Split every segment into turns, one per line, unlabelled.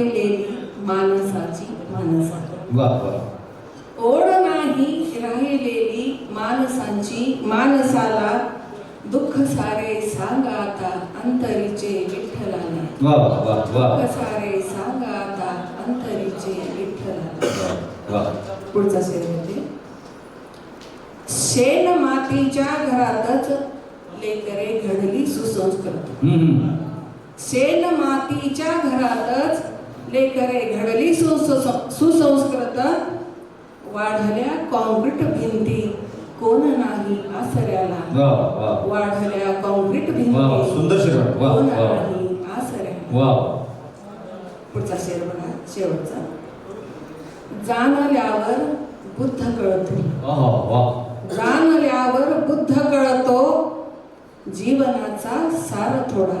राहिलेली माणसाची
वा वा
ओढ नाही राहिलेली माणसांची माणसाला दुःख सारे सांगा आता अंतरीचे विठ्ठलाला
वा वा वा
दुःख सारे सांगा आता अंतरीचे विठ्ठलाला
वा
पुढचा शेर होते. शेण मातीच्या घरातच लेकरे घडली सुसंस्कृत. शेण मातीच्या घरातच लेकरे घडली सुसंस- सुसंस्कृत वाढल्या कॉन्क्रीट भिंती. कोण नाही आसऱ्याला? वाढल्या कॉन्क्रीट भिंती.
सुंदर शेर
कोण नाही आसऱ्याला? पुढचा शेर बघा शेवटचा. जाणल्यावर बुद्ध कळतो. जाणल्यावर बुद्ध कळतो जीवनाचा सार थोडा.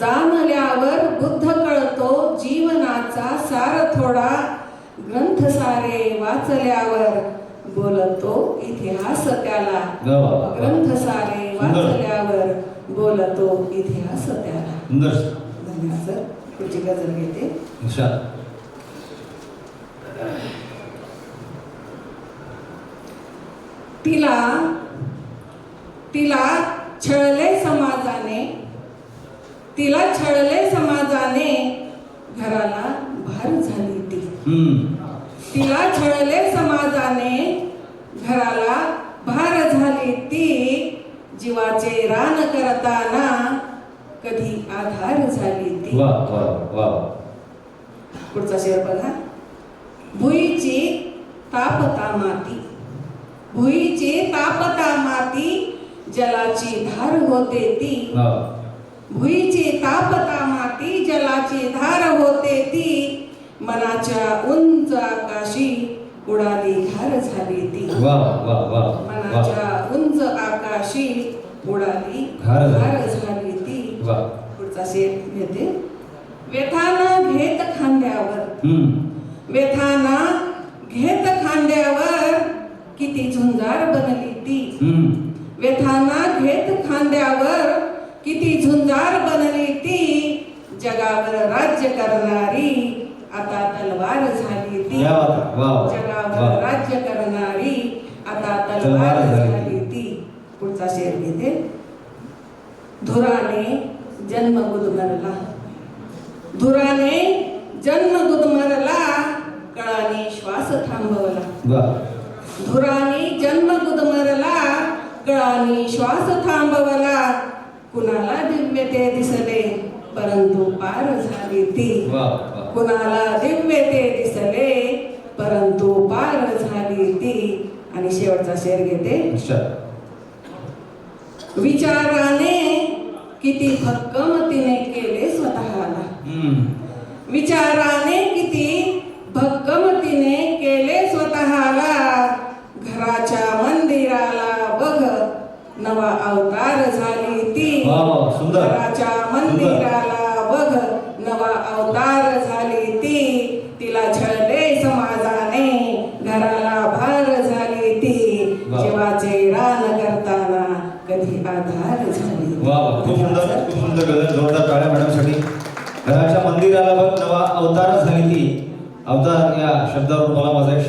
जाणल्यावर बुद्ध कळतो जीवनाचा सार थोडा ग्रंथ सारे वाचल्यावर बोलतो इतिहास त्याला. ग्रंथ सारे. वाचल्यावर बोलतो इतिहास त्याला. धन्यवाद सर. पुढची गजल घेते. तिला तिला छळले समाजाने तिला छळले समाजाने घराला भार झाली ती. तिला छळले समाजाने घराला भार झाली ती. जीवाचे रान करताना कधी आधार झाली ती. पुढचा शेर बघा. भुईची तापता माती. भुईची तापता माती जलाची धार होते ती. भुईची तापता माती जलाची धार होते ती. मनाच्या उंच आकाशी उडाली धार झाली ती. मनाच्या उंच आकाशी उडाली
धार झाली.
ती. पुढचा शेर घेते व्यथानं घेत खांद्यावर.
हम्म.
व्यथाना घेत खांद्यावर किती झुंजार बनली ती.
हम्म.
व्यथाना घेत खांद्यावर किती झुंजार बनली ती. जगावर राज्य करणारी आता तलवार झाली ती. जगावर राज्य करणारी आता
तलवार झाली.
ती. पुढचा शेर घेते. धुराने जन्म गुदमरला. धुराने जन्म गुदमरला कळाने श्वास थांबवला. धुराने जन्म गुदमरला कळाने श्वास थांबवला. कुणाला दिव्य ते दिसले? परंतु पार झाली ती. कुणाला दिव्य ते दिसले परंतु पार झाली ती. आणि शेवटचा शेर घेते. विचाराने किती भक्कम तिने केले स्वतःला. विचाराने किती भक्कम तिने केले स्वतःला. घराच्या मंदिराला बघ नवा अवतार झाली ती
वा वा सुंदर.
घराच्या मंदिराला बघ नवा अवतार झाली ती. तिला छळले समाजाने घराला भार झाली ती. जीवाचे रान करताना कधी आधार झाली.
वा खूप सुंदर खूप सुंदर गजल जोरदार टाळ्या मॅडमसाठी. घराच्या मंदिराला बघ नवा अवतार झाली ती. अवतार या शब्दावर मला माझा